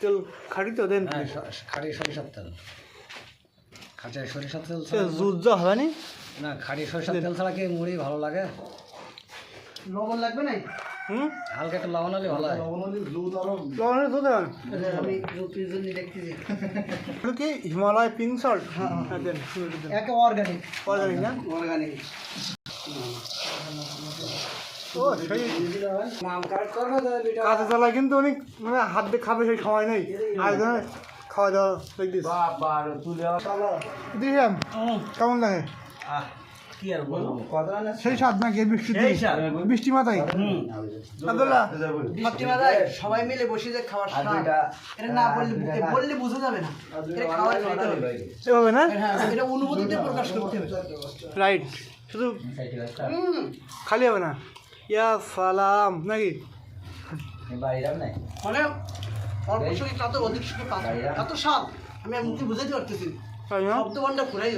তেল খাড়ি তো দেন। হ্যাঁ খাড়ি সরিষার তেল। সরিষার যুদ্ধ হবে না। খাড়ি সরিষার তেল ছাড়া কি মুড়ি ভালো লাগে? লবণ লাগবে না হুম? হালকা একটু লবণ হলে ভালো হয়। লবণের দুধ আমি রুটির জন্য দেখতেছি। এটা কি হিমালয় পিঙ্ক সল্ট হ্যাঁ দেন দেন। একে অর্গানিক অর্গানিক না? অর্গানিক ও সেই নাম কার্ড করবে তাহলে ভিডিও কাঁচা চালা কিন্তু অনেক মানে হাত দিয়ে খাবে সেই সময় নেই। আর খাওয়া দাওয়া লাইক দিস কেমন লাগে? কি আর বলব? সেই স্বাদ নাকি বৃষ্টি সেই স্বাদ। বৃষ্টি মাথায়? সবাই মিলে বসে যে খাওয়ার স্বাদ। এটা না বললে বললে বোঝা যাবে না। এটা খাওয়ার খাইতে হবে এভাবে না? হ্যাঁ এটা অনুভূতিতে প্রকাশ করতে হবে। রাইট শুধু খালি হবে না। ইয়া সালাম নাকি? বাইরে নাই? মানে অল্প শরীর তত অধিক সুখে এত স্বাদ আমি মুখে বুঝাতে পারতেছি তাই না শব্দ ভান্ডার ঘুরাই